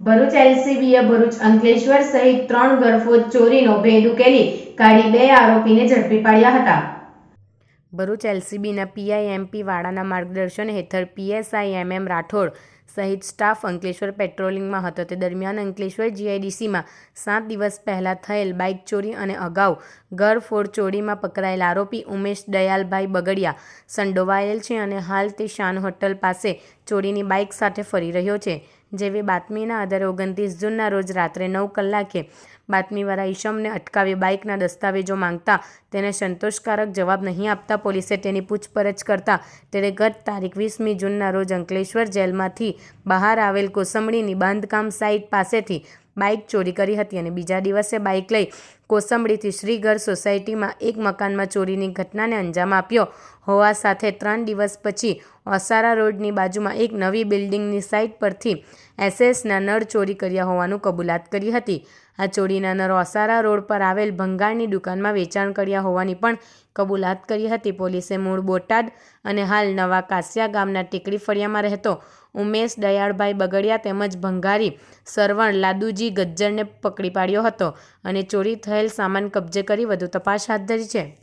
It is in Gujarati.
ભરૂચ એલસીબીએ ભરૂચ અંકલેશ્વર સહિત ત્રણ ગરફોદ ચોરીનો ભેદ ઉકેલી કાઢી બે આરોપીને ઝડપી પાડ્યા હતા. ભરૂચ એલસીબીના પીઆઈ એમપી વાળાના માર્ગદર્શન હેઠળ પીએસઆઈ એમ રાઠોડ સહિત સ્ટાફ અંકલેશ્વર પેટ્રોલિંગમાં હતો. તે દરમિયાન અંકલેશ્વર જીઆઈડીસીમાં સાત દિવસ પહેલાં થયેલ બાઇક ચોરી અને અગાઉ ઘરફોડ ચોરીમાં પકડાયેલ આરોપી ઉમેશ દયાલભાઈ બગડિયા સંડોવાયેલ છે અને હાલ તે શાન હોટલ પાસે ચોરીની બાઇક સાથે ફરી રહ્યો છે, જેવી બાતમીના આધારે ઓગણત્રીસ જૂનના રોજ રાત્રે નવ કલાકે બાતમીવાળા ઈશમને અટકાવી બાઇકના દસ્તાવેજો માંગતા તેને સંતોષકારક જવાબ નહીં આપતા પોલીસે તેની પૂછપરછ કરતા તેણે ગત તારીખ વીસમી જૂનના રોજ અંકલેશ્વર જેલમાંથી બહાર આવેલ કોસંબડીની બાંધકામ સાઇટ પાસેથી બાઇક ચોરી કરી હતી અને બીજા દિવસે બાઇક લઈ કોસંબડીથી શ્રીઘર સોસાયટીમાં એક મકાનમાં ચોરીની ઘટનાને અંજામ આપ્યો. હોવા સાથે ત્રણ દિવસ પછી ઓસારા રોડની બાજુમાં એક નવી બિલ્ડિંગની સાઇટ પરથી એસએસના નળ ચોરી કર્યા હોવાનું કબૂલાત કરી હતી. આ ચોરીના નર ઓસારા રોડ પર આવેલ ભંગારની દુકાનમાં વેચાણ કર્યા હોવાની પણ કબૂલાત કરી હતી. પોલીસે મૂળ બોટાદ અને હાલ નવા કાસિયા ગામના ટીકડી ફળિયામાં રહેતો ઉમેશ દયાળભાઈ બગડિયા તેમજ ભંગારી સરવણ લાદુજી ગજ્જરને પકડી પાડ્યો હતો અને ચોરી થયેલ સામાન કબજે કરી વધુ તપાસ હાથ ધરી છે.